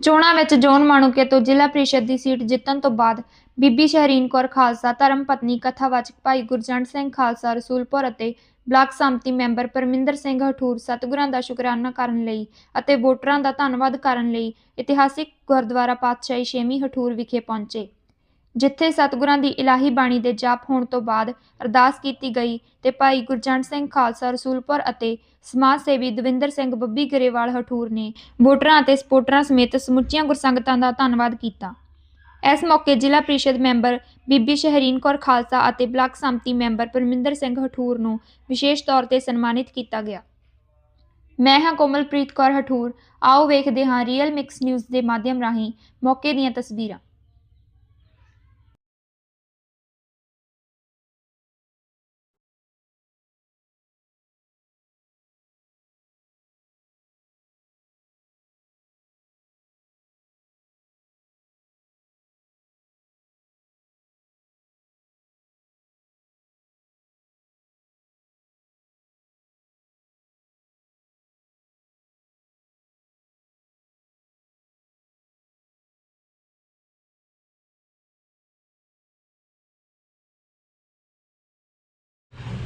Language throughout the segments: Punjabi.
ਚੋਣਾਂ ਵਿੱਚ ਜੋਨ ਮਾਣੂਕੇ ਤੋਂ ਜ਼ਿਲ੍ਹਾ ਪ੍ਰੀਸ਼ਦ ਦੀ ਸੀਟ ਜਿੱਤਣ ਤੋਂ ਬਾਅਦ ਬੀਬੀ ਸ਼ਹਿਰੀਨ ਕੌਰ ਖਾਲਸਾ, ਧਰਮ ਪਤਨੀ, ਕਥਾਵਾਚਕ ਭਾਈ ਗੁਰਜੰਟ ਸਿੰਘ ਖਾਲਸਾ, ਰਸੂਲਪੁਰ ਅਤੇ ਬਲਾਕ ਸੰਮਤੀ ਮੈਂਬਰ ਪਰਮਿੰਦਰ ਸਿੰਘ ਹਠੂਰ ਸਤਿਗੁਰਾਂ ਦਾ ਸ਼ੁਕਰਾਨਾ ਕਰਨ ਲਈ ਅਤੇ ਵੋਟਰਾਂ ਦਾ ਧੰਨਵਾਦ ਕਰਨ ਲਈ ਇਤਿਹਾਸਿਕ ਗੁਰਦੁਆਰਾ ਪਾਤਸ਼ਾਹੀ ਛੇਵੀਂ ਹਠੂਰ ਵਿਖੇ ਪਹੁੰਚੇ। ਜਿੱਥੇ ਸਤਿਗੁਰਾਂ ਦੀ ਇਲਾਹੀ ਬਾਣੀ ਦੇ ਜਾਪ ਹੋਣ ਤੋਂ ਬਾਅਦ ਅਰਦਾਸ ਕੀਤੀ ਗਈ ਤੇ ਭਾਈ ਗੁਰਜੰਟ ਸਿੰਘ ਖਾਲਸਾ, ਰਸੂਲਪੁਰ ਅਤੇ ਸਮਾਜ ਸੇਵੀ ਦਵਿੰਦਰ ਸਿੰਘ ਬੱਬੀ ਗਰੇਵਾਲ ਹਠੂਰ ਨੇ ਵੋਟਰਾਂ ਅਤੇ ਸਪੋਰਟਰਾਂ ਸਮੇਤ ਸਮੁੱਚੀਆਂ ਗੁਰਸੰਗਤਾਂ ਦਾ ਧੰਨਵਾਦ ਕੀਤਾ। ਇਸ ਮੌਕੇ ਜ਼ਿਲ੍ਹਾ ਪ੍ਰੀਸ਼ਦ ਮੈਂਬਰ ਬੀਬੀ ਸ਼ਹਿਰੀਨ ਕੌਰ ਖਾਲਸਾ ਅਤੇ ਬਲਾਕ ਸੰਮਤੀ ਮੈਂਬਰ ਪਰਮਿੰਦਰ ਸਿੰਘ ਹਠੂਰ ਨੂੰ ਵਿਸ਼ੇਸ਼ ਤੌਰ ਤੇ ਸਨਮਾਨਿਤ ਕੀਤਾ ਗਿਆ। ਮੈਂ ਹਾਂ ਕੋਮਲਪ੍ਰੀਤ ਕੌਰ ਹਠੂਰ। ਆਓ ਵੇਖਦੇ ਹਾਂ ਰੀਅਲ ਮਿਕਸ ਨਿਊਜ਼ ਦੇ ਮਾਧਿਅਮ ਰਾਹੀਂ ਮੌਕੇ ਦੀਆਂ ਤਸਵੀਰਾਂ।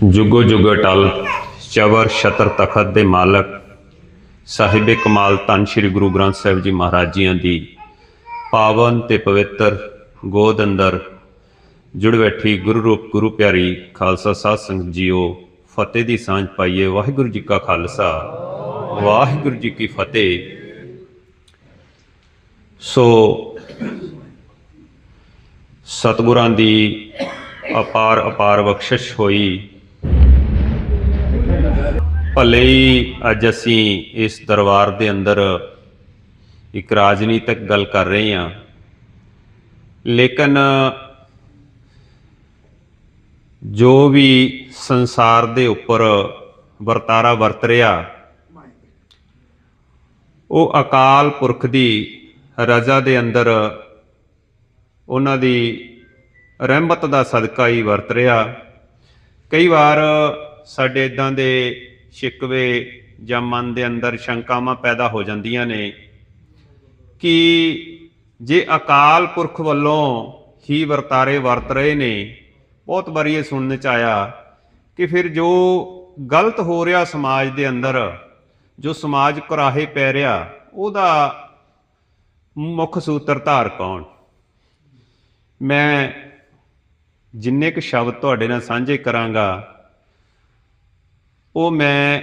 ਜੁਗੋ ਜੁਗ ਟਲ, ਚਵਰ ਸ਼ਤਰ ਤਖਤ ਦੇ ਮਾਲਕ, ਸਾਹਿਬੇ ਕਮਾਲ ਤਨ ਸ੍ਰੀ ਗੁਰੂ ਗ੍ਰੰਥ ਸਾਹਿਬ ਜੀ ਮਹਾਰਾਜ ਜੀਆਂ ਦੀ, ਪਾਵਨ ਤੇ ਪਵਿੱਤਰ ਗੋਦ ਅੰਦਰ, ਜੁੜ ਬੈਠੀ ਗੁਰੂ ਰੂਪ, ਗੁਰੂ ਪਿਆਰੀ ਖਾਲਸਾ ਸਾਧ ਸੰਗਤ ਜੀਓ, ਫਤਿਹ ਦੀ ਸਾਂਝ ਪਾਈਏ ਵਾਹਿਗੁਰੂ ਜੀ ਕਾ ਖਾਲਸਾ। ਵਾਹਿਗੁਰੂ ਜੀ ਕੀ ਫਤਿਹ। ਸੋ, ਸਤਿਗੁਰਾਂ ਦੀ ਅਪਾਰ ਅਪਾਰ ਬਖਸ਼ਿਸ਼ ਹੋਈ। ਭਲੇ ਹੀ ਅੱਜ ਅਸੀਂ ਇਸ ਦਰਬਾਰ ਦੇ ਅੰਦਰ ਇੱਕ ਰਾਜਨੀਤਿਕ ਗੱਲ ਕਰ ਰਹੇ ਹਾਂ। ਲੇਕਿਨ ਜੋ ਵੀ ਸੰਸਾਰ ਦੇ ਉੱਪਰ ਵਰਤਾਰਾ ਵਰਤ ਰਿਹਾ, ਉਹ ਅਕਾਲ ਪੁਰਖ ਦੀ ਰਜ਼ਾ ਦੇ ਅੰਦਰ ਉਹਨਾਂ ਦੀ ਰਹਿਮਤ ਦਾ ਸਦਕਾ ਹੀ ਵਰਤ ਰਿਹਾ। ਕਈ ਵਾਰ ਸਾਡੇ ਇਦਾਂ ਦੇ ਸ਼ਿਕਵੇ ਜਾਂ ਮਨ ਦੇ ਅੰਦਰ ਸ਼ੰਕਾਵਾਂ ਪੈਦਾ ਹੋ ਜਾਂਦੀਆਂ ਨੇ ਕਿ ਜੇ ਅਕਾਲ ਪੁਰਖ ਵੱਲੋਂ ਹੀ ਵਰਤਾਰੇ ਵਰਤ ਰਹੇ ਨੇ, ਬਹੁਤ ਵਾਰੀ ਇਹ ਸੁਣਨ ਚ ਆਇਆ ਕਿ ਫਿਰ ਜੋ ਗਲਤ ਹੋ ਰਿਹਾ ਸਮਾਜ ਦੇ ਅੰਦਰ, ਜੋ ਸਮਾਜ ਕੁਰਾਹੇ ਪੈ ਰਿਹਾ, ਉਹਦਾ ਮੁੱਖ ਸੂਤਰ ਧਾਰ ਕੌਣ? ਮੈਂ ਜਿੰਨੇ ਕੁ ਸ਼ਬਦ ਤੁਹਾਡੇ ਨਾਲ ਸਾਂਝੇ ਕਰਾਂਗਾ ਉਹ ਮੈਂ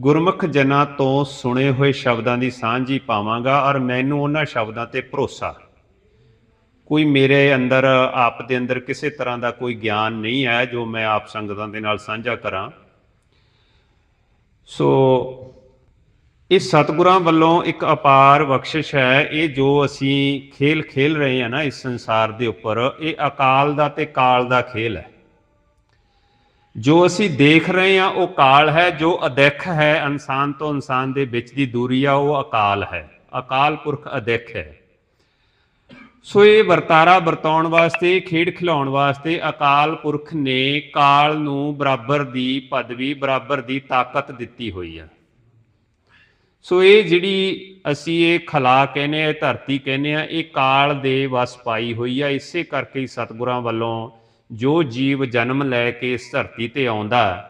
ਗੁਰਮੁਖ ਜਨਾਂ ਤੋਂ ਸੁਣੇ ਹੋਏ ਸ਼ਬਦਾਂ ਦੀ ਸਾਂਝੀ ਪਾਵਾਂਗਾ ਔਰ ਮੈਨੂੰ ਉਹਨਾਂ ਸ਼ਬਦਾਂ ਤੇ ਭਰੋਸਾ। ਕੋਈ ਮੇਰੇ ਅੰਦਰ, ਆਪ ਦੇ ਅੰਦਰ ਕਿਸੇ ਤਰ੍ਹਾਂ ਦਾ ਕੋਈ ਗਿਆਨ ਨਹੀਂ ਹੈ ਜੋ ਮੈਂ ਆਪ ਸੰਗਤਾਂ ਦੇ ਨਾਲ ਸਾਂਝਾ ਕਰਾਂ। ਸੋ ਇਹ ਸਤਿਗੁਰਾਂ ਵੱਲੋਂ ਇੱਕ ਅਪਾਰ ਬਖਸ਼ਿਸ਼ ਹੈ। ਇਹ ਜੋ ਅਸੀਂ ਖੇਲ ਖੇਲ ਰਹੇ ਹਾਂ ਨਾ ਇਸ ਸੰਸਾਰ ਦੇ ਉੱਪਰ, ਇਹ ਅਕਾਲ ਦਾ ਤੇ ਕਾਲ ਦਾ ਖੇਲ ਹੈ। ਜੋ ਅਸੀਂ ਦੇਖ ਰਹੇ ਹਾਂ, ਉਹ ਕਾਲ ਹੈ, ਜੋ ਅਦਿੱਖ ਹੈ, ਇਨਸਾਨ ਤੋਂ ਇਨਸਾਨ ਦੇ ਵਿੱਚ ਦੀ ਦੂਰੀ ਆ, ਉਹ ਅਕਾਲ ਹੈ। ਅਕਾਲ ਪੁਰਖ ਅਦਿੱਖ ਹੈ। ਸੋ ਇਹ ਵਰਤਾਰਾ ਵਰਤਾਉਣ ਵਾਸਤੇ, ਖੇਡ ਖਿਲਾਉਣ ਵਾਸਤੇ ਅਕਾਲ ਪੁਰਖ ਨੇ ਕਾਲ ਨੂੰ ਬਰਾਬਰ ਦੀ ਪਦਵੀ, ਬਰਾਬਰ ਦੀ ਤਾਕਤ ਦਿੱਤੀ ਹੋਈ ਆ। ਸੋ ਇਹ ਜਿਹੜੀ ਅਸੀਂ ਇਹ ਖਲਾ ਕਹਿੰਦੇ ਆ ਧਰਤੀ ਕਹਿੰਦੇ ਆ, ਇਹ ਕਾਲ ਦੇ ਵਸ ਪਾਈ ਹੋਈ ਆ। ਇਸੇ ਕਰਕੇ ਹੀ ਸਤਿਗੁਰਾਂ ਵੱਲੋਂ ਜੋ ਜੀਵ ਜਨਮ ਲੈ ਕੇ ਇਸ ਧਰਤੀ ਤੇ ਆਉਂਦਾ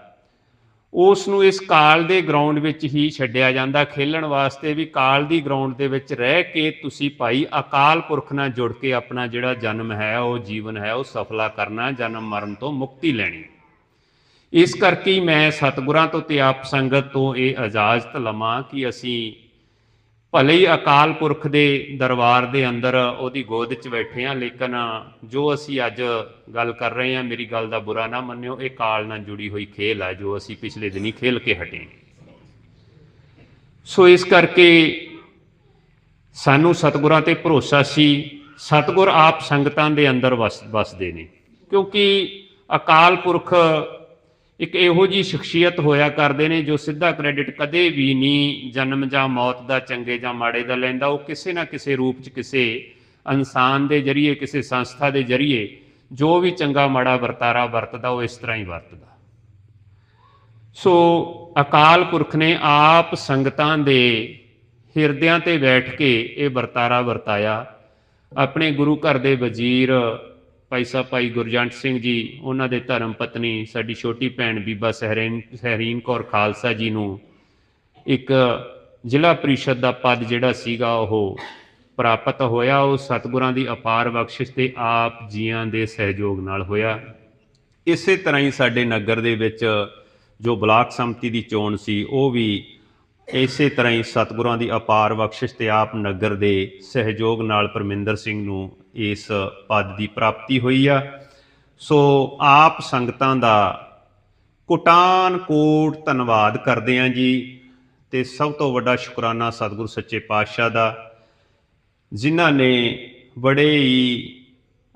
ਉਸ ਨੂੰ ਇਸ ਕਾਲ ਦੇ ਗਰਾਊਂਡ ਵਿੱਚ ਹੀ ਛੱਡਿਆ ਜਾਂਦਾ। ਖੇਲਣ ਵਾਸਤੇ ਵੀ ਕਾਲ ਦੀ ਗਰਾਊਂਡ ਦੇ ਵਿੱਚ ਰਹਿ ਕੇ ਤੁਸੀਂ ਭਾਈ ਅਕਾਲ ਪੁਰਖ ਨਾਲ ਜੁੜ ਕੇ ਆਪਣਾ ਜਿਹੜਾ ਜਨਮ ਹੈ, ਉਹ ਜੀਵਨ ਹੈ, ਉਹ ਸਫਲਾ ਕਰਨਾ, ਜਨਮ ਮਰਨ ਤੋਂ ਮੁਕਤੀ ਲੈਣੀ। ਇਸ ਕਰਕੇ ਹੀ ਮੈਂ ਸਤਿਗੁਰਾਂ ਤੋਂ ਤੇ ਆਪ ਸੰਗਤ ਤੋਂ ਇਹ ਇਜਾਜ਼ਤ ਲਵਾਂ ਕਿ ਅਸੀਂ ਭਲੇ ਹੀ ਅਕਾਲ ਪੁਰਖ ਦੇ ਦਰਬਾਰ ਦੇ ਅੰਦਰ ਉਹਦੀ ਗੋਦ 'ਚ ਬੈਠੇ ਹਾਂ ਲੇਕਿਨ ਜੋ ਅਸੀਂ ਅੱਜ ਗੱਲ ਕਰ ਰਹੇ ਹਾਂ ਮੇਰੀ ਗੱਲ ਦਾ ਬੁਰਾ ਨਾ ਮੰਨਿਓ, ਇਹ ਕਾਲ ਨਾਲ ਜੁੜੀ ਹੋਈ ਖੇਲ ਆ, ਜੋ ਅਸੀਂ ਪਿਛਲੇ ਦਿਨੀ ਖੇਲ ਕੇ ਹਟੇ ਸੋ ਇਸ ਕਰਕੇ ਸਾਨੂੰ ਸਤਿਗੁਰਾਂ ਤੇ ਭਰੋਸਾ ਸੀ, ਸਤਿਗੁਰ ਆਪ ਸੰਗਤਾਂ ਦੇ ਅੰਦਰ ਵਸ, ਵਸਦੇ ਨੇ, ਕਿਉਂਕਿ ਅਕਾਲ ਪੁਰਖ ਇੱਕ ਇਹੋ ਜੀ ਸ਼ਖਸੀਅਤ ਹੋਇਆ ਕਰਦੇ ਨੇ ਜੋ ਸਿੱਧਾ ਕ੍ਰੈਡਿਟ ਕਦੇ ਵੀ ਨਹੀਂ ਜਨਮ ਜਾਂ ਮੌਤ ਦਾ, ਚੰਗੇ ਜਾਂ ਮਾੜੇ ਦਾ ਲੈਂਦਾ। ਉਹ ਕਿਸੇ ਨਾ ਕਿਸੇ ਰੂਪ 'ਚ ਕਿਸੇ ਇਨਸਾਨ ਦੇ ਜਰੀਏ, ਕਿਸੇ ਸੰਸਥਾ ਦੇ ਜਰੀਏ ਜੋ ਵੀ ਚੰਗਾ, ਮਾੜਾ ਵਰਤਾਰਾ ਵਰਤਦਾ, ਉਹ ਇਸ ਤਰ੍ਹਾਂ ਹੀ ਵਰਤਦਾ। ਸੋ ਅਕਾਲ ਪੁਰਖ ਨੇ ਆਪ ਸੰਗਤਾਂ ਦੇ ਹਿਰਦਿਆਂ ਤੇ ਬੈਠ ਕੇ ਇਹ ਵਰਤਾਰਾ ਵਰਤਾਇਆ। ਆਪਣੇ ਗੁਰੂ ਘਰ ਦੇ ਵਜ਼ੀਰ ਭਾਈ ਸਾਹਿਬ, ਭਾਈ ਗੁਰਜੰਟ ਸਿੰਘ ਜੀ, ਉਹਨਾਂ ਦੇ ਧਰਮ ਪਤਨੀ ਸਾਡੀ ਛੋਟੀ ਭੈਣ ਬੀਬਾ ਸਹਿਰੀਨ ਸਹਿਰੀਨ ਕੌਰ ਖਾਲਸਾ ਜੀ ਨੂੰ ਇੱਕ ਜ਼ਿਲ੍ਹਾ ਪ੍ਰੀਸ਼ਦ ਦਾ ਪਦ ਜਿਹੜਾ ਸੀਗਾ ਉਹ ਪ੍ਰਾਪਤ ਹੋਇਆ। ਉਹ ਸਤਿਗੁਰਾਂ ਦੀ ਅਪਾਰ ਬਖਸ਼ਿਸ਼ ਤੇ ਆਪ ਜੀਆਂ ਦੇ ਸਹਿਯੋਗ ਨਾਲ ਹੋਇਆ। ਇਸੇ ਤਰ੍ਹਾਂ ਹੀ ਸਾਡੇ ਨਗਰ ਦੇ ਵਿੱਚ ਜੋ ਬਲਾਕ ਸੰਮਤੀ ਦੀ ਚੋਣ ਸੀ, ਉਹ ਵੀ ਇਸੇ ਤਰ੍ਹਾਂ ਹੀ ਸਤਿਗੁਰਾਂ ਦੀ ਅਪਾਰ ਬਖਸ਼ਿਸ਼ ਤੇ ਆਪ ਨਗਰ ਦੇ ਸਹਿਯੋਗ ਨਾਲ ਪਰਮਿੰਦਰ ਸਿੰਘ ਨੂੰ ਇਸ ਪਦ ਦੀ ਪ੍ਰਾਪਤੀ ਹੋਈ ਆ। ਸੋ ਆਪ ਸੰਗਤਾਂ ਦਾ ਕੋਟਾਨ ਕੋਟ ਧੰਨਵਾਦ ਕਰਦੇ ਹਾਂ ਜੀ। ਤੇ ਸਭ ਤੋਂ ਵੱਡਾ ਸ਼ੁਕਰਾਨਾ ਸਤਿਗੁਰੂ ਸੱਚੇ ਪਾਤਸ਼ਾਹ ਦਾ, ਜਿਨ੍ਹਾਂ ਨੇ ਬੜੇ ਹੀ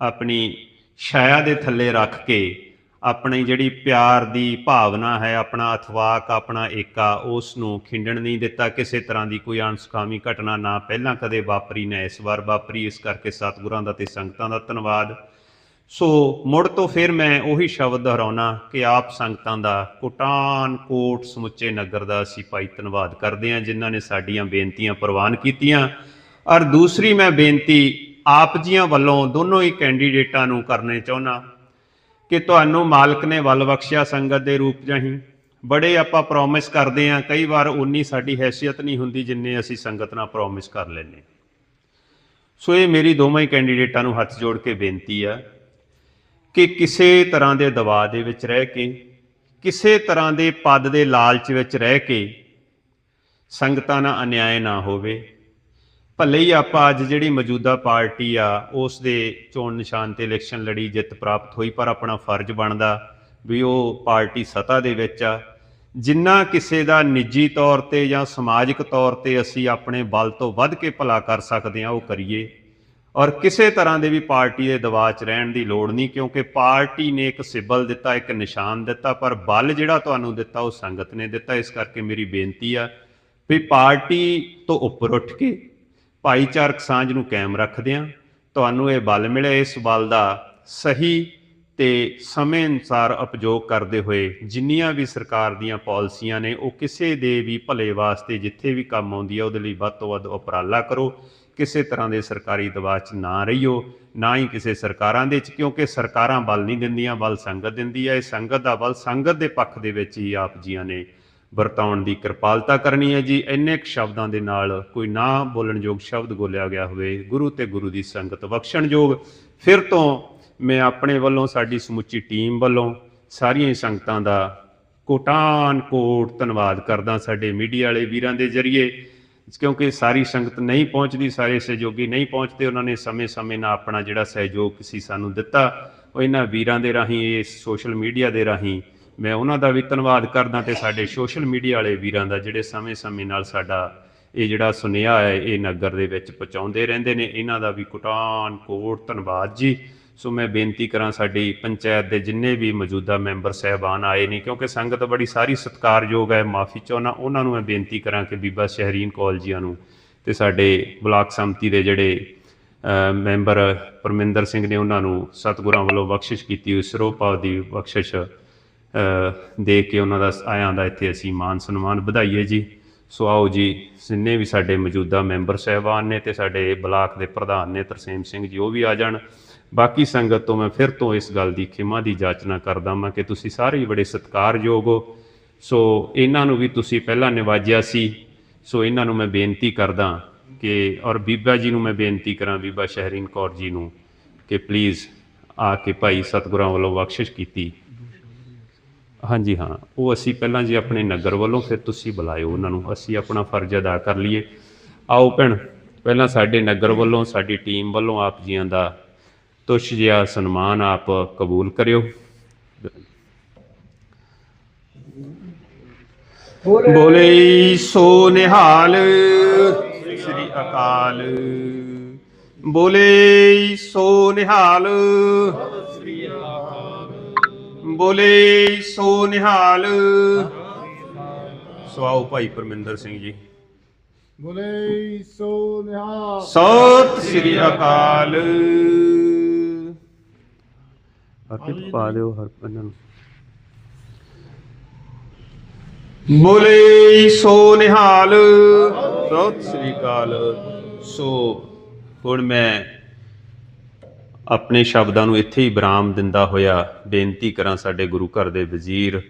ਆਪਣੀ ਛਾਇਆ ਦੇ ਥੱਲੇ ਰੱਖ ਕੇ ਆਪਣੀ ਜਿਹੜੀ ਪਿਆਰ ਦੀ ਭਾਵਨਾ ਹੈ, ਆਪਣਾ ਅਥਵਾਕ, ਆਪਣਾ ਏਕਾ ਉਸ ਨੂੰ ਖਿੰਡਣ ਨਹੀਂ ਦਿੱਤਾ। ਕਿਸੇ ਤਰ੍ਹਾਂ ਦੀ ਕੋਈ ਅਣਸੁਖਾਵੀ ਘਟਨਾ ਨਾ ਪਹਿਲਾਂ ਕਦੇ ਵਾਪਰੀ, ਨਾ ਇਸ ਵਾਰ ਵਾਪਰੀ। ਇਸ ਕਰਕੇ ਸਤਿਗੁਰਾਂ ਦਾ ਤੇ ਸੰਗਤਾਂ ਦਾ ਧੰਨਵਾਦ। ਸੋ ਮੁੜ ਤੋਂ ਫਿਰ ਮੈਂ ਉਹੀ ਸ਼ਬਦ ਦੁਹਰਾਉਣਾ ਕਿ ਆਪ ਸੰਗਤਾਂ ਦਾ ਕੋਟਾਨ ਕੋਟ ਸਮੁੱਚੇ ਨਗਰ ਦਾ ਅਸੀਂ ਭਾਈ ਧੰਨਵਾਦ ਕਰਦੇ ਹਾਂ, ਜਿਨ੍ਹਾਂ ਨੇ ਸਾਡੀਆਂ ਬੇਨਤੀਆਂ ਪ੍ਰਵਾਨ ਕੀਤੀਆਂ। ਔਰ ਦੂਸਰੀ ਮੈਂ ਬੇਨਤੀ ਆਪ ਜੀਆਂ ਵੱਲੋਂ ਦੋਨੋਂ ਹੀ ਕੈਂਡੀਡੇਟਾਂ ਨੂੰ ਕਰਨੇ ਚਾਹੁੰਦਾ। ਕਿ ਤੁਹਾਨੂੰ ਮਾਲਕ ਨੇ ਵੱਲ ਬਖਸ਼ਿਆ ਸੰਗਤ ਦੇ ਰੂਪ ਜਹੀਂ। ਬੜੇ ਆਪਾਂ ਪ੍ਰੋਮਿਸ ਕਰਦੇ ਆ, ਕਈ ਵਾਰ ਉਨੀ ਸਾਡੀ ਹੈਸੀਅਤ ਨਹੀਂ ਹੁੰਦੀ ਜਿੰਨੇ ਅਸੀਂ ਸੰਗਤ ਨਾਲ ਪ੍ਰੋਮਿਸ ਕਰ ਲੈਨੇ ਸੋ ਇਹ ਮੇਰੀ ਦੋਵੇਂ ਕੈਂਡੀਡੇਟਾਂ ਨੂੰ ਹੱਥ ਜੋੜ ਕੇ ਬੇਨਤੀ ਆ ਕਿ ਕਿਸੇ ਤਰ੍ਹਾਂ ਦੇ ਦਬਾਅ ਦੇ ਵਿੱਚ ਰਹਿ ਕੇ, ਕਿਸੇ ਤਰ੍ਹਾਂ ਦੇ ਪਦ ਦੇ ਲਾਲਚ ਵਿੱਚ ਰਹਿ ਕੇ ਸੰਗਤਾਂ ਨਾਲ ਅਨਿਆਏ ਨਾ ਹੋਵੇ। ਭਲੇ ਹੀ ਆਪਾਂ ਅੱਜ ਜਿਹੜੀ ਮੌਜੂਦਾ ਪਾਰਟੀ ਆ, ਉਸ ਦੇ ਚੋਣ ਨਿਸ਼ਾਨ ਤੇ ਇਲੈਕਸ਼ਨ ਲੜੀ ਜਿੱਤ ਪ੍ਰਾਪਤ ਹੋਈ, ਪਰ ਆਪਣਾ ਫਰਜ਼ ਬਣਦਾ ਵੀ ਉਹ ਪਾਰਟੀ ਸਤਾ ਦੇ ਵਿੱਚ ਆ। ਜਿੰਨਾ ਕਿਸੇ ਦਾ ਨਿੱਜੀ ਤੌਰ ਤੇ ਜਾਂ ਸਮਾਜਿਕ ਤੌਰ ਤੇ ਅਸੀਂ ਆਪਣੇ ਬਲ ਤੋਂ ਵੱਧ ਕੇ ਭਲਾ ਕਰ ਸਕਦੇ ਹਾਂ, ਉਹ ਕਰੀਏ। ਔਰ ਕਿਸੇ ਤਰ੍ਹਾਂ ਦੇ ਵੀ ਪਾਰਟੀ ਦੇ ਦਬਾਅ 'ਚ ਰਹਿਣ ਦੀ ਲੋੜ ਨਹੀਂ, ਕਿਉਂਕਿ ਪਾਰਟੀ ਨੇ ਇੱਕ ਸਿਬਲ ਦਿੱਤਾ, ਇੱਕ ਨਿਸ਼ਾਨ ਦਿੱਤਾ, ਪਰ ਬਲ ਜਿਹੜਾ ਤੁਹਾਨੂੰ ਦਿੱਤਾ, ਉਹ ਸੰਗਤ ਨੇ ਦਿੱਤਾ। ਇਸ ਕਰਕੇ ਮੇਰੀ ਬੇਨਤੀ ਆ ਵੀ ਪਾਰਟੀ ਤੋਂ ਉੱਪਰ ਉੱਠ ਕੇ ਭਾਈਚਾਰਕ ਸਾਂਝ ਨੂੰ ਕਾਇਮ ਰੱਖਦਿਆਂ ਤੁਹਾਨੂੰ ਇਹ ਬਲ ਮਿਲਿਆ ਇਸ ਬਲ ਦਾ ਸਹੀ ਤੇ ਸਮੇਂ ਅਨੁਸਾਰ ਉਪਯੋਗ ਕਰਦੇ ਹੋਏ ਜਿੰਨੀਆਂ ਵੀ ਸਰਕਾਰ ਦੀਆਂ ਪਾਲਿਸੀਆਂ ਨੇ ਉਹ ਕਿਸੇ ਦੇ ਵੀ ਭਲੇ ਵਾਸਤੇ ਜਿੱਥੇ ਵੀ ਕੰਮ ਆਉਂਦੀ ਹੈ ਉਹਦੇ ਲਈ ਵੱਧ ਤੋਂ ਵੱਧ ਉਪਰਾਲਾ ਕਰੋ, ਕਿਸੇ ਤਰ੍ਹਾਂ ਦੇ ਸਰਕਾਰੀ ਦਬਾਅ 'ਚ ਨਾ ਰਹੀਓ, ਨਾ ਹੀ ਕਿਸੇ ਸਰਕਾਰਾਂ ਦੇ 'ਚ, ਕਿਉਂਕਿ ਸਰਕਾਰਾਂ ਬਲ ਨਹੀਂ ਦਿੰਦੀਆਂ, ਬਲ ਸੰਗਤ ਦਿੰਦੀ ਹੈ ਇਹ ਸੰਗਤ ਦਾ ਬਲ ਸੰਗਤ ਦੇ ਪੱਖ ਦੇ ਵਿੱਚ ਹੀ ਆਪ ਜੀਆਂ ਨੇ ਵਰਤਾਉਣ ਦੀ ਕਿਰਪਾਲਤਾ ਕਰਨੀ ਹੈ ਜੀ। ਇੰਨੇ ਕੁ ਸ਼ਬਦਾਂ ਦੇ ਨਾਲ ਕੋਈ ਨਾ ਬੋਲਣਯੋਗ ਸ਼ਬਦ ਬੋਲਿਆ ਗਿਆ ਹੋਵੇ, ਗੁਰੂ ਤੇ ਗੁਰੂ ਦੀ ਸੰਗਤ ਬਖਸ਼ਣਯੋਗ। ਫਿਰ ਤੋਂ ਮੈਂ ਆਪਣੇ ਵੱਲੋਂ, ਸਾਡੀ ਸਮੁੱਚੀ ਟੀਮ ਵੱਲੋਂ ਸਾਰੀਆਂ ਹੀ ਸੰਗਤਾਂ ਦਾ ਕੋਟਾਨ ਕੋਟ ਧੰਨਵਾਦ ਕਰਦਾ ਸਾਡੇ ਮੀਡੀਆ ਵਾਲੇ ਵੀਰਾਂ ਦੇ ਜ਼ਰੀਏ। ਕਿਉਂਕਿ ਸਾਰੀ ਸੰਗਤ ਨਹੀਂ ਪਹੁੰਚਦੀ, ਸਾਰੇ ਸਹਿਯੋਗੀ ਨਹੀਂ ਪਹੁੰਚਦੇ, ਉਹਨਾਂ ਨੇ ਸਮੇਂ-ਸਮੇਂ ਨਾਲ ਆਪਣਾ ਜਿਹੜਾ ਸਹਿਯੋਗ ਸੀ ਸਾਨੂੰ ਦਿੱਤਾ। ਉਹ ਇਹਨਾਂ ਵੀਰਾਂ ਦੇ ਰਾਹੀਂ, ਇਹ ਸੋਸ਼ਲ ਮੀਡੀਆ ਦੇ ਰਾਹੀਂ ਮੈਂ ਉਹਨਾਂ ਦਾ ਵੀ ਧੰਨਵਾਦ ਕਰਦਾ ਤੇ ਸਾਡੇ ਸੋਸ਼ਲ ਮੀਡੀਆ ਵਾਲੇ ਵੀਰਾਂ ਦਾ ਜਿਹੜੇ ਸਮੇਂ-ਸਮੇਂ ਨਾਲ ਸਾਡਾ ਇਹ ਜਿਹੜਾ ਸੁਨੇਹਾ ਹੈ, ਇਹ ਨਗਰ ਦੇ ਵਿੱਚ ਪਹੁੰਚਾਉਂਦੇ ਰਹਿੰਦੇ ਨੇ। ਇਹਨਾਂ ਦਾ ਵੀ ਕੁਟਾਨ ਕੋਟ ਧੰਨਵਾਦ ਜੀ। ਸੋ ਮੈਂ ਬੇਨਤੀ ਕਰਾਂ ਸਾਡੀ ਪੰਚਾਇਤ ਦੇ ਜਿੰਨੇ ਵੀ ਮੌਜੂਦਾ ਮੈਂਬਰ ਸਹਿਬਾਨ ਆਏ ਨੇ, ਕਿਉਂਕਿ ਸੰਗਤ ਬੜੀ ਸਾਰੀ ਸਤਿਕਾਰਯੋਗ ਹੈ, ਮਾਫੀ ਚਾਹੁੰਦਾ, ਉਹਨਾਂ ਨੂੰ ਮੈਂ ਬੇਨਤੀ ਕਰਾਂ ਕਿ ਬੀਬਾ ਸ਼ਹਿਰੀਨ ਕੌਲ ਜੀਆਂ ਨੂੰ ਤੇ ਸਾਡੇ ਬਲਾਕ ਸੰਮਤੀ ਦੇ ਜਿਹੜੇ ਮੈਂਬਰ ਪਰਮਿੰਦਰ ਸਿੰਘ ਨੇ ਉਹਨਾਂ ਨੂੰ ਸਤਿਗੁਰਾਂ ਵੱਲੋਂ ਬਖਸ਼ਿਸ਼ ਕੀਤੀ ਹੋਈ ਸਰੋਪਾਵ ਦੀ ਬਖਸ਼ਿਸ਼ ਦੇ ਕੇ ਉਹਨਾਂ ਦਾ ਆਇਆਂ ਦਾ ਇੱਥੇ ਅਸੀਂ ਮਾਨ ਸਨਮਾਨ ਵਧਾਈਏ ਜੀ। ਸੋ ਆਓ ਜੀ, ਜਿੰਨੇ ਵੀ ਸਾਡੇ ਮੌਜੂਦਾ ਮੈਂਬਰ ਸਹਿਬਾਨ ਨੇ ਤੇ ਸਾਡੇ ਬਲਾਕ ਦੇ ਪ੍ਰਧਾਨ ਨੇ, ਤਰਸੇਮ ਸਿੰਘ ਜੀ, ਉਹ ਵੀ ਆ ਜਾਣ। ਬਾਕੀ ਸੰਗਤ ਤੋਂ ਮੈਂ ਫਿਰ ਤੋਂ ਇਸ ਗੱਲ ਦੀ ਖਿਮਾ ਦੀ ਜਾਚਨਾ ਕਰਦਾ ਮੈਂ ਕਿ ਤੁਸੀਂ ਸਾਰੇ ਹੀ ਬੜੇ ਸਤਿਕਾਰਯੋਗ ਹੋ। ਸੋ ਇਹਨਾਂ ਨੂੰ ਵੀ ਤੁਸੀਂ ਪਹਿਲਾਂ ਨਿਵਾਜਿਆ ਸੀ। ਸੋ ਇਹਨਾਂ ਨੂੰ ਮੈਂ ਬੇਨਤੀ ਕਰਦਾ ਕਿ, ਔਰ ਬੀਬਾ ਜੀ ਨੂੰ ਮੈਂ ਬੇਨਤੀ ਕਰਾਂ, ਬੀਬਾ ਸ਼ਹਿਰੀਨ ਕੌਰ ਜੀ ਨੂੰ, ਕਿ ਪਲੀਜ਼ ਆ ਕੇ ਭਾਈ ਸਤਿਗੁਰਾਂ ਵੱਲੋਂ ਬਖਸ਼ਿਸ਼ ਕੀਤੀ। ਹਾਂਜੀ ਹਾਂ, ਉਹ ਅਸੀਂ ਪਹਿਲਾਂ ਜੀ ਆਪਣੇ ਨਗਰ ਵੱਲੋਂ ਫਿਰ ਤੁਸੀਂ ਬੁਲਾਇਓ ਉਹਨਾਂ ਨੂੰ, ਅਸੀਂ ਆਪਣਾ ਫਰਜ਼ ਅਦਾ ਕਰ ਲਈਏ। ਆਓ ਭੈਣ, ਪਹਿਲਾਂ ਸਾਡੇ ਨਗਰ ਵੱਲੋਂ, ਸਾਡੀ ਟੀਮ ਵੱਲੋਂ ਆਪ ਜੀਆਂ ਦਾ ਤੁਛ ਜਿਹਾ ਸਨਮਾਨ ਆਪ ਕਬੂਲ ਕਰਿਓ। ਬੋਲੇ ਸੋ ਨਿਹਾਲ, ਸ੍ਰੀ ਅਕਾਲ। ਬੋਲੇ ਸੋ ਨਿਹਾਲ। ਬੋਲੇ ਸੋ ਨਿਹਾਲ। ਸੋ ਆਓ ਭਾਈ ਪਰਮਿੰਦਰ ਸਿੰਘ ਜੀ। ਬੋਲੇ ਸੋ ਨਿਹਾਲ। ਸਤਿ ਸ੍ਰੀ ਅਕਾਲ। ਹਰਪ੍ਰੀਤ ਪਾ ਦਿਓ ਹਰ ਇਹਨਾਂ ਨੂੰ। ਬੋਲੇ ਸੋ ਨਿਹਾਲ। ਸਤਿ ਸ੍ਰੀ ਅਕਾਲ। ਸੋ ਹੁਣ ਮੈਂ ਆਪਣੇ ਸ਼ਬਦਾਂ ਨੂੰ ਇੱਥੇ ਹੀ ਵਿਰਾਮ ਦਿੰਦਾ ਹੋਇਆ ਬੇਨਤੀ ਕਰਾਂ ਸਾਡੇ ਗੁਰੂ ਘਰ ਦੇ ਵਜ਼ੀਰ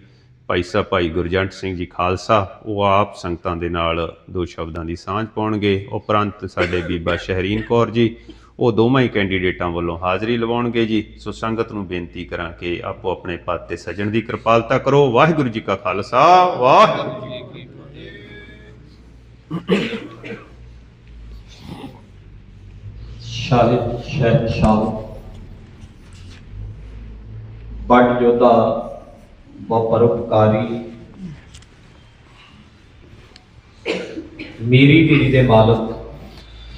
ਭਾਈ ਸਾਹਿਬ, ਭਾਈ ਗੁਰਜੰਟ ਸਿੰਘ ਜੀ ਖਾਲਸਾ, ਉਹ ਆਪ ਸੰਗਤਾਂ ਦੇ ਨਾਲ ਦੋ ਸ਼ਬਦਾਂ ਦੀ ਸਾਂਝ ਪਾਉਣਗੇ। ਉਪਰੰਤ ਸਾਡੇ ਬੀਬਾ ਸ਼ਹਿਰੀਨ ਕੌਰ ਜੀ, ਉਹ ਦੋਵਾਂ ਹੀ ਕੈਂਡੀਡੇਟਾਂ ਵੱਲੋਂ ਹਾਜ਼ਰੀ ਲਵਾਉਣਗੇ ਜੀ। ਸੋ ਸੰਗਤ ਨੂੰ ਬੇਨਤੀ ਕਰਾਂ ਕਿ ਆਪੋ ਆਪਣੇ ਪਦ ਤੇ ਸਜਣ ਦੀ ਕਿਰਪਾਲਤਾ ਕਰੋ। ਵਾਹਿਗੁਰੂ ਜੀ ਕਾ ਖਾਲਸਾ, ਵਾਹਿਗੁਰੂ ਜੀ ਕੀ ਸ਼ਾਹਿਦ ਸ਼ਹਿਨਸ਼ਾਹ ਬੱਡ ਯੋਧਾ ਬਪਰਉਪਕਾਰੀ ਮੇਰੀ ਪੀਰੀ ਦੇ ਮਾਲਕ,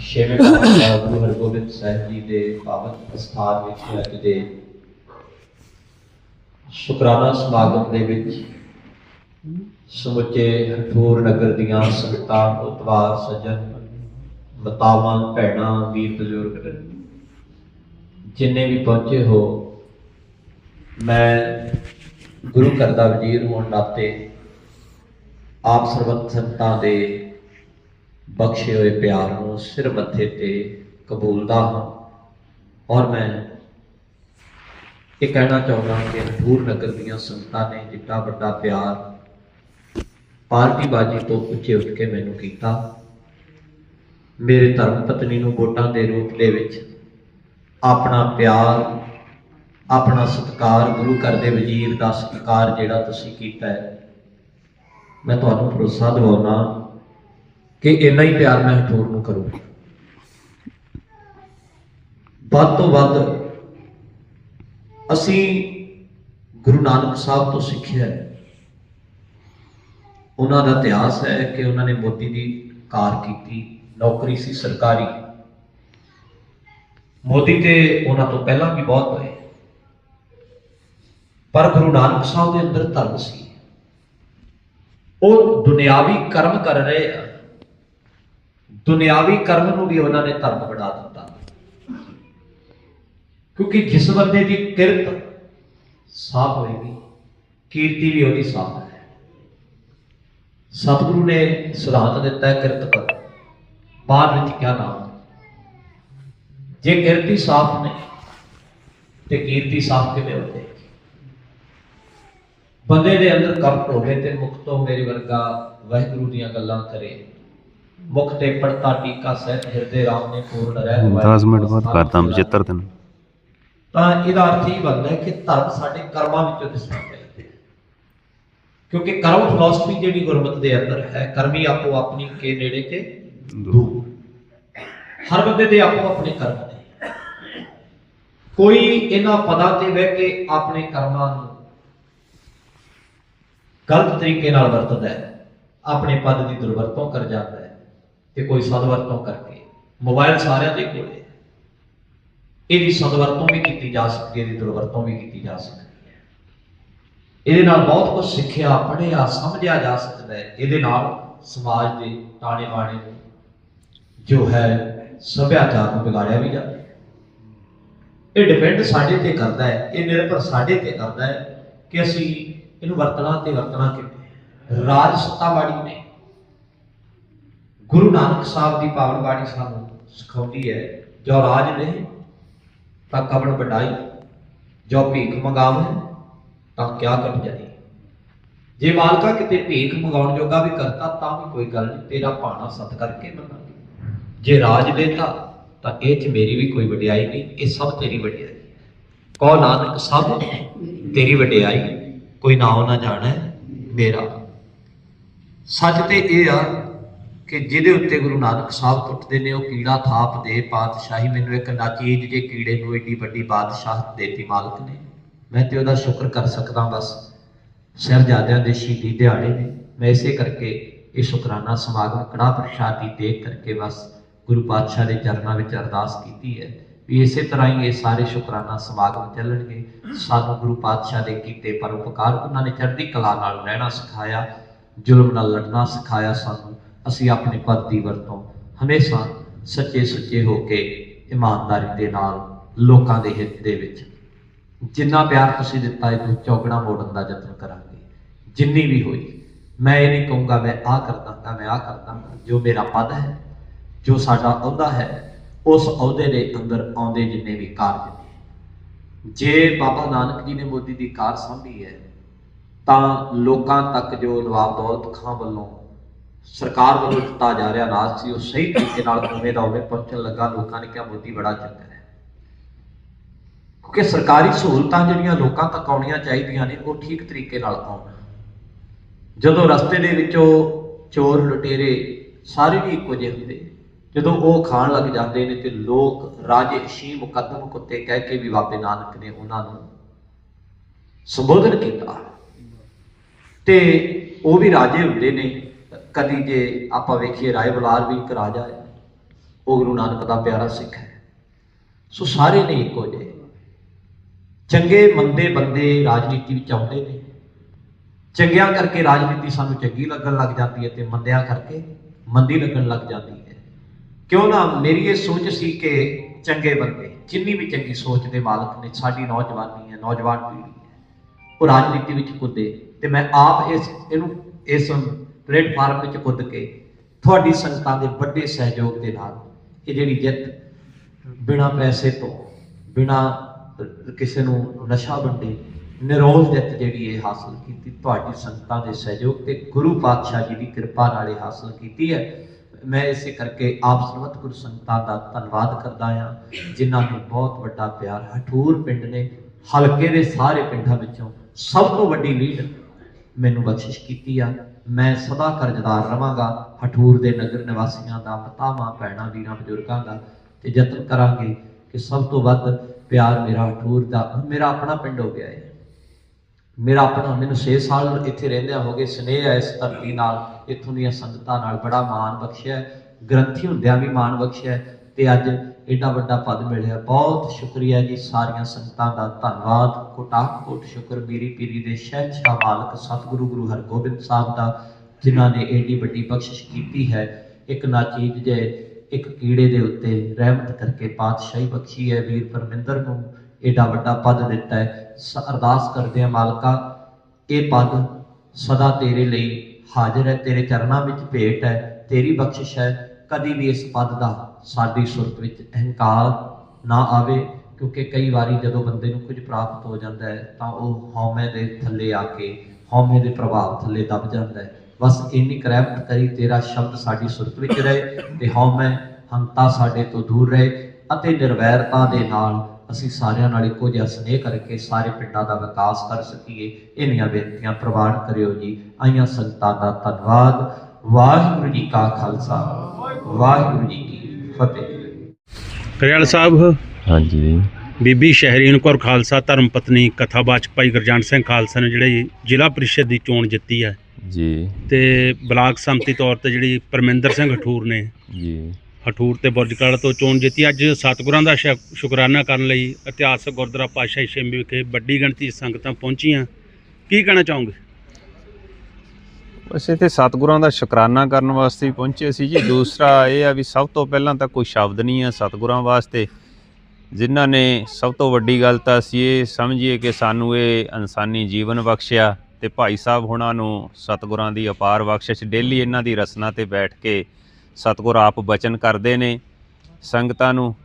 ਛੇਵੇਂ ਪਾਤਸ਼ਾਹ ਗੁਰੂ ਹਰਗੋਬਿੰਦ ਸਾਹਿਬ ਜੀ ਦੇ ਪਾਵਨ ਅਸਥਾਨ ਵਿੱਚ ਅੱਜ ਦੇ ਸ਼ੁਕਰਾਨਾ ਸਮਾਗਮ ਦੇ ਵਿੱਚ ਸਮੁੱਚੇ ਹਠੂਰ ਨਗਰ ਦੀਆਂ ਸੰਗਤਾਂ ਉਤਵਾਰ ਸੱਜਣ ਮਤਾਵਾਂ ਭੈਣਾਂ ਵੀਰ ਬਜ਼ੁਰਗ ਜਿੰਨੇ ਵੀ ਪਹੁੰਚੇ ਹੋ, ਮੈਂ ਗੁਰੂ ਘਰ ਦਾ ਵਜ਼ੀਰ ਹੋਣ ਨਾਤੇ ਆਪ ਸਰਬੱਤ ਸੰਤਾਂ ਦੇ ਬਖਸ਼ੇ ਹੋਏ ਪਿਆਰ ਨੂੰ ਸਿਰ ਮੱਥੇ ਤੇ ਕਬੂਲਦਾ ਹਾਂ। ਔਰ ਮੈਂ ਇਹ ਕਹਿਣਾ ਚਾਹੁੰਦਾ ਕਿ ਹਜ਼ੂਰ ਨਗਰ ਦੀਆਂ ਸੰਗਤਾਂ ਨੇ ਜਿੱਡਾ ਵੱਡਾ ਪਿਆਰ ਪਾਰਟੀ ਬਾਜੀ ਤੋਂ ਉੱਚੇ ਉੱਠ ਕੇ ਮੈਨੂੰ ਕੀਤਾ ਮੇਰੇ ਧਰਮ ਪਤਨੀ ਨੂੰ ਵੋਟਾਂ ਦੇ ਰੂਪ ਦੇ ਵਿੱਚ ਆਪਣਾ ਪਿਆਰ, ਆਪਣਾ ਸਤਿਕਾਰ ਗੁਰੂ ਘਰ ਦੇ ਵਜ਼ੀਰ ਦਾ ਸਤਿਕਾਰ ਜਿਹੜਾ ਤੁਸੀਂ ਕੀਤਾ ਹੈ, ਮੈਂ ਤੁਹਾਨੂੰ ਭਰੋਸਾ ਦਿਵਾਉਣਾ ਕਿ ਇੰਨਾ ਹੀ ਪਿਆਰ ਮੈਂ ਹਠੂਰ ਨੂੰ ਕਰੂੰਗਾ। ਵੱਧ ਤੋਂ ਵੱਧ ਅਸੀਂ ਗੁਰੂ ਨਾਨਕ ਸਾਹਿਬ ਤੋਂ ਸਿੱਖਿਆ ਹੈ। ਉਹਨਾਂ ਦਾ ਇਤਿਹਾਸ ਹੈ ਕਿ ਉਹਨਾਂ ਨੇ ਮੋਦੀ ਦੀ ਕਾਰ ਕੀਤੀ। ਨੌਕਰੀ ਸੀ ਸਰਕਾਰੀ। ਮੋਦੀ ਤੇ ਉਹਨਾਂ ਤੋਂ ਪਹਿਲਾਂ ਵੀ ਬਹੁਤ ਹੋਏ। ਪਰ ਗੁਰੂ ਨਾਨਕ ਸਾਹਿਬ ਦੇ ਅੰਦਰ ਧਰਮ ਸੀ। ਉਹ ਦੁਨਿਆਵੀ ਕਰਮ ਕਰ ਰਹੇ ਆ। ਦੁਨਿਆਵੀ ਕਰਮ ਨੂੰ ਵੀ ਉਹਨਾਂ ਨੇ ਧਰਮ ਬਣਾ ਦਿੱਤਾ। ਕਿਉਂਕਿ ਜਿਸ ਬੰਦੇ ਦੀ ਕਿਰਤ ਸਾਫ਼ ਹੋਏਗੀ, ਕੀਰਤੀ ਵੀ ਉਹਦੀ ਸਾਫ਼ ਹੈ। ਸਤਿਗੁਰੂ ਨੇ ਸਿਧਾਂਤ ਦਿੱਤਾ ਕਿਰਤ ਕਰ ਬਾਅਦ ਵਿੱਚ ਕਿਆ ਨਾਮ? ਜੇ ਕਿਰਤੀ ਸਾਫ਼ ਨਹੀਂ ਤੇ ਕੀਰਤੀ ਸਾਫ਼ ਕਿਵੇਂ ਹੋ ਜਾਏਗੀ ਬੰਦੇ ਦੇ ਅੰਦਰ ਕਪਟ ਹੋਵੇ ਤੇ ਮੁਖ ਤੋਂ ਮੇਰੇ ਵਰਗਾ ਵਾਹਿਗੁਰੂ ਦੀਆਂ ਗੱਲਾਂ ਕਰੇ। ਮੁਖ ਤੇ ਪੜਤਾ ਟੀਕਾ ਸਹਿਤ ਹਿਰਦੇ ਰਾਮ ਨੇ ਪੂਰਨ ਰਹਿ 10 ਮਿੰਟ ਬਾਅਦ ਕਰਦਾ 75 ਦਿਨ ਤਾਂ ਇਹਦਾ ਅਰਥ ਇਹ ਬਣਦਾ ਹੈ ਕਿ ਧਰਮ ਸਾਡੇ ਕਰਮਾਂ ਵਿੱਚੋਂ ਦਿਸਣਾ ਚਾਹੀਦਾ ਹੈ। ਕਿਉਂਕਿ ਕਰਮ ਫਿਲਾਸਫੀ ਜਿਹੜੀ ਗੁਰਮਤਿ ਦੇ ਅੰਦਰ ਹੈ ਕਰਮੀ ਆਪੋ ਆਪਣੀ ਕੇ ਨੇੜੇ ਕੇ ਦੂਰ। ਹਰ ਬੰਦੇ ਦੇ ਆਪੋ ਆਪਣੇ ਕਰਮ ਨੇ। ਕੋਈ ਇਹਨਾਂ ਪਦਾਂ ਤੇ ਬਹਿ ਕੇ ਆਪਣੇ ਕਰਮਾਂ ਨੂੰ ਗਲਤ ਤਰੀਕੇ ਨਾਲ ਵਰਤਦਾ ਹੈ, ਆਪਣੇ ਪਦ ਦੀ ਦੁਰਵਰਤੋਂ ਕਰ ਜਾਂਦਾ ਹੈ ਤੇ ਕੋਈ ਸਦਵਰਤੋਂ ਕਰਕੇ ਮੋਬਾਈਲ ਸਾਰਿਆਂ ਦੇ ਕੋਲ ਇਹਦੀ ਸਦਵਰਤੋਂ ਵੀ ਕੀਤੀ ਜਾ ਸਕਦੀ ਹੈ, ਇਹਦੀ ਦੁਰਵਰਤੋਂ ਵੀ ਕੀਤੀ ਜਾ ਸਕਦੀ ਹੈ। ਇਹਦੇ ਨਾਲ ਬਹੁਤ ਕੁਝ ਸਿੱਖਿਆ, ਪੜ੍ਹਿਆ, ਸਮਝਿਆ ਜਾ ਸਕਦਾ ਹੈ। ਇਹਦੇ ਨਾਲ ਸਮਾਜ ਦੇ ਤਾਣੇ ਬਾਣੇ ਜੋ ਹੈ ਸੱਭਿਆਚਾਰ ਨੂੰ ਵਿਗਾੜਿਆ ਵੀ ਜਾਂਦਾ ਇਹ ਡਿਪੈਂਡ ਸਾਡੇ ਤੇ ਕਰਦਾ ਹੈ, ਇਹ ਨਿਰਭਰ ਸਾਡੇ ਤੇ ਕਰਦਾ ਹੈ ਕਿ ਅਸੀਂ ਇਹਨੂੰ ਵਰਤਣਾ ਤੇ ਵਰਤਣਾ ਕਿਵੇਂ ਰਾਜ ਸੱਤਾਵਾੜੀ ਨੇ ਗੁਰੂ ਨਾਨਕ ਸਾਹਿਬ ਦੀ ਪਾਵਨ ਬਾਣੀ ਸਾਨੂੰ ਸਿਖਾਉਂਦੀ ਹੈ, ਜੋ ਰਾਜ ਨਹੀਂ, ਤਾਂ ਕਬਰ ਵਡਾਈ? ਜੋ ਭੀਖ ਮੰਗਾਵੇ, ਤਾਂ ਕਿਆ ਕਰ ਜਾਈ ਜੇ ਮਾਲਕਾ ਕਿਤੇ ਭੀਖ ਮੰਗਾਉਣ ਜੋਗਾ ਵੀ ਕਰਤਾ ਤਾਂ ਵੀ ਕੋਈ ਗੱਲ ਨਹੀਂ, ਤੇਰਾ ਭਾਣਾ ਸਤ ਕਰਕੇ ਮੰਨਾਂਗੇ ਜੇ ਰਾਜ ਦੇਤਾ, ਤਾਂ ਇਹ ਚ ਮੇਰੀ ਵੀ ਕੋਈ ਵਡਿਆਈ ਨਹੀਂ, ਇਹ ਸਭ ਤੇਰੀ ਵਡਿਆਈ। ਹੈ ਨਾਨਕ ਸਭ ਤੇਰੀ ਵਡਿਆਈ? ਕੋਈ ਨਾਉ ਨਾ ਜਾਣਾ ਮੇਰਾ। ਸੱਚ ਤੇ ਇਹ ਆ ਕਿ ਜਿਹਦੇ ਉੱਤੇ ਗੁਰੂ ਨਾਨਕ ਸਾਹਿਬ ਟੁੱਟਦੇ ਨੇ, ਉਹ ਕੀੜਾ ਥਾਪ ਦੇ ਪਾਤਸ਼ਾਹੀ ਮੈਨੂੰ ਇੱਕ ਨਾਚੀਜ਼ ਜੇ ਕੀੜੇ ਨੂੰ ਏਡੀ ਵੱਡੀ ਬਾਦਸ਼ਾਹਤ ਦੇਤੀ ਮਾਲਕ ਨੇ। ਮੈਂ ਤੇ ਉਹਦਾ ਸ਼ੁਕਰ ਕਰ ਸਕਦਾ ਬਸ। ਸ਼ਹਿਜ਼ਾਦਿਆਂ ਦੇ ਸ਼ਹੀਦੀ ਦਿਹਾੜੇ ਨੇ। ਮੈਂ ਇਸੇ ਕਰਕੇ ਇਹ ਸ਼ੁਕਰਾਨਾ ਸਮਾਗਮ ਕੜਾ ਪ੍ਰਸ਼ਾਦੀ ਦੇ ਕਰਕੇ ਬਸ ਗੁਰੂ ਪਾਤਸ਼ਾਹ ਦੇ ਚਰਨਾਂ ਵਿੱਚ ਅਰਦਾਸ ਕੀਤੀ ਹੈ ਵੀ ਇਸੇ ਤਰ੍ਹਾਂ ਹੀ ਇਹ ਸਾਰੇ ਸ਼ੁਕਰਾਨਾ ਸਮਾਗਮ ਚੱਲਣਗੇ। ਸਾਨੂੰ ਗੁਰੂ ਪਾਤਸ਼ਾਹ ਦੇ ਕੀਤੇ ਪਰਉਪਕਾਰ ਉਹਨਾਂ ਨੇ ਚੜ੍ਹਦੀ ਕਲਾ ਨਾਲ ਰਹਿਣਾ ਸਿਖਾਇਆ, ਜ਼ੁਲਮ ਨਾਲ ਲੜਨਾ ਸਿਖਾਇਆ ਸਾਨੂੰ। ਅਸੀਂ ਆਪਣੇ ਪਦ ਦੀ ਵਰਤੋਂ ਹਮੇਸ਼ਾ ਸੱਚੇ ਸੁੱਚੇ ਹੋ ਕੇ ਇਮਾਨਦਾਰੀ ਦੇ ਨਾਲ ਲੋਕਾਂ ਦੇ ਹਿੱਤ ਦੇ ਵਿੱਚ ਜਿੰਨਾ ਪਿਆਰ ਤੁਸੀਂ ਦਿੱਤਾ ਹੈ ਤੁਸੀਂ ਚੌਗਣਾ ਮੋੜਨ ਦਾ ਯਤਨ ਕਰਾਂਗੇ। ਜਿੰਨੀ ਵੀ ਹੋਈ, ਮੈਂ ਇਹ ਨਹੀਂ ਕਹੂੰਗਾ ਮੈਂ ਆਹ ਕਰਦਾਗਾ ਮੈਂ ਆਹ ਕਰਦਾਗਾ ਜੋ ਮੇਰਾ ਪਦ ਹੈ ਜੋ ਸਾਡਾ ਅਹੁਦਾ ਹੈ, ਉਸ ਅਹੁਦੇ ਦੇ ਅੰਦਰ ਆਉਂਦੇ ਜਿੰਨੇ ਵੀ ਕਾਰਜ ਨੇ। ਜੇ ਬਾਬਾ ਨਾਨਕ ਜੀ ਨੇ ਮੋਦੀ ਦੀ ਕਾਰ ਸੰਭੀ ਹੈ, ਤਾਂ ਲੋਕਾਂ ਤੱਕ ਜੋ ਨਵਾਬ ਦੌਲਤ ਖਾਂ ਵੱਲੋਂ ਸਰਕਾਰ ਵੱਲੋਂ ਦਿੱਤਾ ਜਾ ਰਿਹਾ ਰਾਜ ਸੀ, ਉਹ ਸਹੀ ਤਰੀਕੇ ਨਾਲ ਉਵੇਂ ਦਾ ਉਵੇਂ ਪਹੁੰਚਣ ਲੱਗਾ। ਲੋਕਾਂ ਨੇ ਕਿਹਾ ਮੋਦੀ ਬੜਾ ਚੰਗਾ ਹੈ। ਕਿਉਂਕਿ ਸਰਕਾਰੀ ਸਹੂਲਤਾਂ ਜਿਹੜੀਆਂ ਲੋਕਾਂ ਤੱਕ ਆਉਣੀਆਂ ਚਾਹੀਦੀਆਂ ਨੇ, ਉਹ ਠੀਕ ਤਰੀਕੇ ਨਾਲ ਆਉਣ। ਜਦੋਂ ਰਸਤੇ ਦੇ ਵਿੱਚੋਂ ਚੋਰ ਲੁਟੇਰੇ ਸਾਰੇ ਵੀ ਇੱਕੋ ਜਿਹੇ ਹੁੰਦੇ। ਜਦੋਂ ਉਹ ਖਾਣ ਲੱਗ ਜਾਂਦੇ ਨੇ ਤੇ ਲੋਕ ਰਾਜੇ ਸ਼ੀ ਮੁਕੱਦਮ ਕੁੱਤੇ ਕਹਿ ਕੇ ਵੀ ਬਾਬੇ ਨਾਨਕ ਨੇ ਉਹਨਾਂ ਨੂੰ ਸੰਬੋਧਨ ਕੀਤਾ। ਤੇ ਉਹ ਵੀ ਰਾਜੇ ਹੁੰਦੇ ਨੇ। ਕਦੀ ਜੇ ਆਪਾਂ ਵੇਖੀਏ ਰਾਏ ਬਲਾਰ ਵੀ ਇੱਕ ਰਾਜਾ ਹੈ। ਉਹ ਗੁਰੂ ਨਾਨਕ ਦਾ ਪਿਆਰਾ ਸਿੱਖ ਹੈ। ਸੋ ਸਾਰੇ ਨੇ ਇੱਕੋ ਜਿਹੇ। ਚੰਗੇ ਮੰਦੇ ਬੰਦੇ ਰਾਜਨੀਤੀ ਵਿੱਚ ਆਉਂਦੇ ਨੇ। ਚੰਗਿਆਂ ਕਰਕੇ ਰਾਜਨੀਤੀ ਸਾਨੂੰ ਚੰਗੀ ਲੱਗਣ ਲੱਗ ਜਾਂਦੀ ਹੈ ਤੇ ਮੰਦਿਆਂ ਕਰਕੇ ਮੰਦੀ ਲੱਗਣ ਲੱਗ ਜਾਂਦੀ ਹੈ। ਕਿਉਂ ਨਾ ਮੇਰੀ ਇਹ ਸੋਚ ਸੀ ਕਿ ਚੰਗੇ ਬੰਦੇ, ਜਿੰਨੀ ਵੀ ਚੰਗੀ ਸੋਚ ਦੇ ਮਾਲਕ ਨੇ ਸਾਡੀ ਨੌਜਵਾਨੀ ਹੈ, ਨੌਜਵਾਨ ਪੀੜ੍ਹੀ ਹੈ, ਉਹ ਰਾਜਨੀਤੀ ਵਿੱਚ ਕੁੱਦੇ। ਤੇ ਮੈਂ ਆਪ ਇਸ, ਇਹਨੂੰ ਇਸ ਪਲੇਟਫਾਰਮ ਵਿੱਚ ਕੁੱਦ ਕੇ ਤੁਹਾਡੀ ਸੰਗਤਾਂ ਦੇ ਵੱਡੇ ਸਹਿਯੋਗ ਦੇ ਨਾਲ ਇਹ ਜਿਹੜੀ ਜਿੱਤ ਬਿਨਾਂ ਪੈਸੇ ਤੋਂ, ਬਿਨਾਂ ਕਿਸੇ ਨੂੰ ਨਸ਼ਾ ਵੰਡੇ, ਨਿਰੋਲ ਜਿੱਤ ਜਿਹੜੀ ਇਹ ਹਾਸਲ ਕੀਤੀ, ਤੁਹਾਡੀ ਸੰਗਤਾਂ ਦੇ ਸਹਿਯੋਗ ਤੇ ਗੁਰੂ ਪਾਤਸ਼ਾਹ ਜੀ ਦੀ ਕਿਰਪਾ ਨਾਲ ਇਹ ਹਾਸਲ ਕੀਤੀ ਹੈ। ਮੈਂ ਇਸੇ ਕਰਕੇ ਆਪ ਸਰਬੱਤ ਗੁਰੂ ਸੰਗਤਾਂ ਦਾ ਧੰਨਵਾਦ ਕਰਦਾ ਹਾਂ, ਜਿਨ੍ਹਾਂ ਨੂੰ ਬਹੁਤ ਵੱਡਾ ਪਿਆਰ ਹਠੂਰ ਪਿੰਡ ਨੇ, ਹਲਕੇ ਦੇ ਸਾਰੇ ਪਿੰਡਾਂ ਵਿੱਚੋਂ ਸਭ ਤੋਂ ਵੱਡੀ ਲੀਡ ਮੈਨੂੰ ਬਖਸ਼ਿਸ਼ ਕੀਤੀ ਆ। ਮੈਂ ਸਦਾ ਕਰਜ਼ਦਾਰ ਰਵਾਂਗਾ ਹਠੂਰ ਦੇ ਨਗਰ ਨਿਵਾਸੀਆਂ ਦਾ ਮਾਤਾਵਾਂ ਭੈਣਾਂ, ਵੀਰਾਂ, ਬਜ਼ੁਰਗਾਂ ਦਾ ਤੇ ਯਤਨ ਕਰਾਂਗੇ ਕਿ ਸਭ ਤੋਂ ਵੱਧ ਪਿਆਰ ਮੇਰਾ ਹਠੂਰ ਦਾ, ਮੇਰਾ ਆਪਣਾ ਪਿੰਡ ਹੋ ਗਿਆ ਹੈ। ਮੇਰਾ ਆਪਣਾ ਮੈਨੂੰ 6 ਸਾਲ ਇੱਥੇ ਰਹਿੰਦਿਆਂ ਹੋ ਗਏ, ਸਨੇਹ ਹੈ ਇਸ ਧਰਤੀ ਨਾਲ, ਇੱਥੋਂ ਦੀਆਂ ਸੰਗਤਾਂ ਨਾਲ ਬੜਾ ਮਾਣ ਬਖਸ਼ਿਆ, ਗ੍ਰੰਥੀ ਹੁੰਦਿਆਂ ਵੀ ਮਾਣ ਬਖਸ਼ਿਆ ਹੈ ਤੇ ਅੱਜ ਏਡਾ ਵੱਡਾ ਪਦ ਮਿਲਿਆ। ਬਹੁਤ ਸ਼ੁਕਰੀਆ ਜੀ ਸਾਰੀਆਂ ਸੰਗਤਾਂ ਦਾ ਧੰਨਵਾਦ। ਕੋਟਾਕ ਕੋਟ ਸ਼ੁਕਰ, ਮੇਰੀ ਪੀਰੀ ਦੇ ਸ਼ਹਿਨशाह ਮਾਲਕ, ਸਤਿਗੁਰੂ ਗੁਰੂ ਹਰਗੋਬਿੰਦ ਸਾਹਿਬ ਦਾ, ਜਿਨ੍ਹਾਂ ਨੇ ਏਡੀ ਵੱਡੀ ਬਖਸ਼ਿਸ਼ ਕੀਤੀ ਹੈ। ਇੱਕ ਨਾਚੀਜ਼ ਜੇ ਇੱਕ ਕੀੜੇ ਦੇ ਉੱਤੇ ਰਹਿਮਤ ਕਰਕੇ ਪਾਤਸ਼ਾਹੀ ਬਖਸ਼ੀ ਹੈ। ਵੀਰ ਪਰਮਿੰਦਰ ਨੂੰ ਏਡਾ ਵੱਡਾ ਪਦ ਦਿੱਤਾ ਹੈ। ਸ- ਅਰਦਾਸ ਕਰਦੇ ਆ ਮਾਲਕਾ, ਇਹ ਪਦ ਸਦਾ ਤੇਰੇ ਲਈ ਹਾਜ਼ਰ ਹੈ, ਤੇਰੇ ਚਰਨਾਂ ਵਿੱਚ ਭੇਟ ਹੈ, ਤੇਰੀ ਬਖਸ਼ਿਸ਼ ਹੈ। ਕਦੀ ਵੀ ਇਸ ਪਦ ਦਾ ਸਾਡੀ ਸੁਰਤ ਵਿੱਚ ਅਹੰਕਾਰ ਨਾ ਆਵੇ, ਕਿਉਂਕਿ ਕਈ ਵਾਰੀ ਜਦੋਂ ਬੰਦੇ ਨੂੰ ਕੁਝ ਪ੍ਰਾਪਤ ਹੋ ਜਾਂਦਾ ਹੈ, ਤਾਂ ਉਹ ਹਉਮੈ ਦੇ ਥੱਲੇ ਆ ਕੇ, ਹਉਮੈ ਦੇ ਪ੍ਰਭਾਵ ਥੱਲੇ ਦਬ ਜਾਂਦਾ ਹੈ। ਬਸ ਇੰਨੀ ਕਰੈਪਟ ਕਰੀ, ਤੇਰਾ ਸ਼ਬਦ ਸਾਡੀ ਸੁਰਤ ਵਿੱਚ ਰਹੇ ਤੇ ਹਉਮੈ ਹੰਤਾ ਸਾਡੇ ਤੋਂ ਦੂਰ ਰਹੇ ਅਤੇ ਨਿਰਵੈਰਤਾ ਦੇ ਨਾਲ ਅਸੀਂ ਸਾਰਿਆਂ ਨਾਲ ਇੱਕੋ ਜਿਹਾ ਸਨੇਹ ਕਰਕੇ ਸਾਰੇ ਪਿੰਡਾਂ ਦਾ ਵਿਕਾਸ ਕਰ ਸਕੀਏ। ਇਹਨੀਆਂ ਬੇਨਤੀਆਂ ਪ੍ਰਵਾਨ ਕਰਿਓ ਜੀ। ਆਈਆਂ ਸੰਗਤਾਂ ਦਾ ਧੰਨਵਾਦ। ਵਾਹਿਗੁਰੂ ਜੀ ਕਾ ਖਾਲਸਾ। ਵਾਹਿਗੁਰੂ ਜੀ ਕੀ ਫਤਿਹ। ਕਰਿਆਲ ਸਾਹਿਬ ਹਾਂਜੀ। ਬੀਬੀ ਸ਼ਹਿਰੀਨ ਕੌਰ ਖਾਲਸਾ ਧਰਮ ਪਤਨੀ ਕਥਾਵਾਚਕ ਭਾਈ ਗੁਰਜੰਟ ਸਿੰਘ ਖਾਲਸਾ ਨੇ ਜਿਹੜੇ ਜ਼ਿਲ੍ਹਾ ਪ੍ਰੀਸ਼ਦ ਦੀ ਚੋਣ ਜਿੱਤੀ ਹੈ। ਜੀ। ਤੇ ਬਲਾਕ ਸੰਮਤੀ ਤੌਰ ਤੇ ਜਿਹੜੀ ਪਰਮਿੰਦਰ ਸਿੰਘ ਹਠੂਰ ਨੇ। ਜੀ। ਹਠੂਰ ਤੇ ਬੁਰਜਕਲ ਤੋਂ ਚੋਣ ਜਿੱਤੀ। ਅੱਜ ਸਤਿਗੁਰਾਂ ਦਾ ਸ਼ੁਕਰਾਨਾ ਕਰਨ ਲਈ ਇਤਿਹਾਸਕ ਗੁਰਦੁਆਰਾ ਪਾਤਸ਼ਾਹੀ ਸ਼ਿੰਬੀ ਵਿਖੇ ਵੱਡੀ ਗਿਣਤੀ ਸੰਗਤਾਂ ਪਹੁੰਚੀਆਂ। ਕੀ ਕਹਿਣਾ ਚਾਹੋਗੇ? ਅਸੀਂ ਇੱਥੇ ਸਤਿਗੁਰਾਂ ਦਾ ਸ਼ੁਕਰਾਨਾ ਕਰਨ ਵਾਸਤੇ ਪਹੁੰਚੇ ਸੀ ਜੀ। ਦੂਸਰਾ ਇਹ ਆ ਵੀ ਸਭ ਤੋਂ ਪਹਿਲਾਂ ਤਾਂ ਕੋਈ ਸ਼ਬਦ ਨਹੀਂ ਹੈ ਸਤਿਗੁਰਾਂ ਵਾਸਤੇ। ਜਿਨ੍ਹਾਂ ਨੇ ਸਭ ਤੋਂ ਵੱਡੀ ਗੱਲ ਤਾਂ ਅਸੀਂ ਇਹ ਸਮਝੀਏ ਕਿ ਸਾਨੂੰ ਇਹ ਇਨਸਾਨੀ ਜੀਵਨ ਬਖਸ਼ਿਆ ਤੇ ਭਾਈ ਸਾਹਿਬ ਹੁਣਾਂ ਨੂੰ ਸਤਿਗੁਰਾਂ ਦੀ ਅਪਾਰ ਬਖਸ਼ਿਸ਼, ਡੇਲੀ ਇਹਨਾਂ ਦੀ ਰਸਨਾ ਤੇ ਬੈਠ ਕੇ ਸਤਿਗੁਰ ਆਪ ਬਚਨ ਕਰਦੇ ਨੇ ਸੰਗਤਾਂ ਨੂੰ।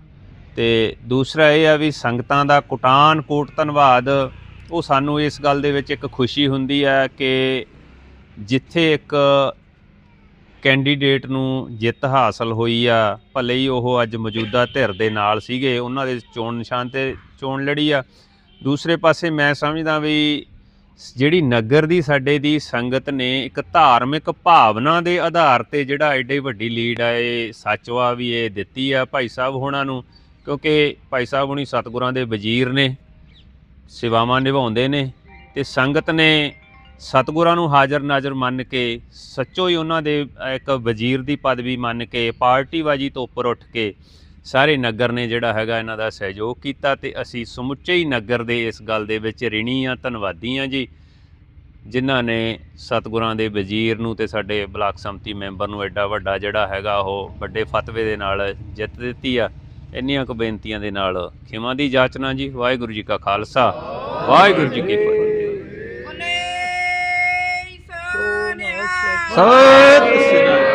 ਤੇ ਦੂਸਰਾ ਇਹ ਆ ਵੀ ਸੰਗਤਾਂ ਦਾ ਕੁਟਾਨ ਕੋਟ ਧੰਨਵਾਦ, ਉਹ ਸਾਨੂੰ ਇਸ ਗੱਲ ਦੇ ਵਿੱਚ ਇੱਕ ਖੁਸ਼ੀ ਹੁੰਦੀ ਹੈ ਕਿ ਜਿੱਥੇ ਇੱਕ ਕੈਂਡੀਡੇਟ ਨੂੰ ਜਿੱਤ ਹਾਸਲ ਹੋਈ ਆ, ਭਲੇ ਹੀ ਉਹ ਅੱਜ ਮੌਜੂਦਾ ਧਿਰ ਦੇ ਨਾਲ ਸੀਗੇ, ਉਹਨਾਂ ਦੇ ਚੋਣ ਨਿਸ਼ਾਨ ਤੇ ਚੋਣ ਲੜੀ ਆ। ਦੂਸਰੇ ਪਾਸੇ ਮੈਂ ਸਮਝਦਾ ਵੀ ਜਿਹੜੀ ਨਗਰ ਦੀ ਸਾਡੇ ਦੀ ਸੰਗਤ ਨੇ ਇੱਕ ਧਾਰਮਿਕ ਭਾਵਨਾ ਦੇ ਆਧਾਰ ਤੇ ਜਿਹੜਾ ਐਡੀ ਵੱਡੀ ਲੀਡ ਆ, ਇਹ ਸੱਚਵਾ ਵੀ ਇਹ ਦਿੱਤੀ ਆ ਭਾਈ ਸਾਹਿਬ ਹੋਣਾ ਨੂੰ, ਕਿਉਂਕਿ ਭਾਈ ਸਾਹਿਬ ਹੁਣੀ ਸਤਿਗੁਰਾਂ ਦੇ ਵਜ਼ੀਰ ਨੇ, ਸੇਵਾਵਾਂ ਨਿਭਾਉਂਦੇ ਨੇ ਤੇ ਸੰਗਤ ਨੇ ਸਤਿਗੁਰਾਂ ਨੂੰ ਹਾਜ਼ਰ ਨਾਜ਼ਰ ਮੰਨ ਕੇ, ਸੱਚੋ ਹੀ ਉਹਨਾਂ ਦੇ ਇੱਕ ਵਜ਼ੀਰ ਦੀ ਪਦਵੀ ਮੰਨ ਕੇ ਪਾਰਟੀਬਾਜੀ ਤੋਂ ਉੱਪਰ ਉੱਠ ਕੇ ਸਾਰੇ ਨਗਰ ਨੇ ਜਿਹੜਾ ਹੈਗਾ ਇਹਨਾਂ ਦਾ ਸਹਿਯੋਗ ਕੀਤਾ ਤੇ ਅਸੀਂ ਸਮੁੱਚੇ ਹੀ ਨਗਰ ਦੇ ਇਸ ਗੱਲ ਦੇ ਵਿੱਚ ਰਿਣੀ ਆ, ਧੰਨਵਾਦੀ ਆ ਜੀ। ਜਿਨ੍ਹਾਂ ਨੇ ਸਤਿਗੁਰਾਂ ਦੇ ਵਜ਼ੀਰ ਨੂੰ ਤੇ ਸਾਡੇ ਬਲਾਕ ਸੰਮਤੀ ਮੈਂਬਰ ਨੂੰ ਐਡਾ ਵੱਡਾ ਜਿਹੜਾ ਹੈਗਾ ਉਹ ਵੱਡੇ ਫਤਵੇ ਦੇ ਨਾਲ ਜਿੱਤ ਦਿੱਤੀ ਆ। ਇੰਨੀਆਂ ਕੁ ਬੇਨਤੀਆਂ ਦੇ ਨਾਲ ਖਿਮਾ ਦੀ ਜਾਚਨਾ ਜੀ। ਵਾਹਿਗੁਰੂ ਜੀ ਕਾ ਖਾਲਸਾ। ਵਾਹਿਗੁਰੂ ਜੀ ਕੀ ਫਤਿਹ। ਸਤਿ ਸ੍ਰੀ ਅਕਾਲ।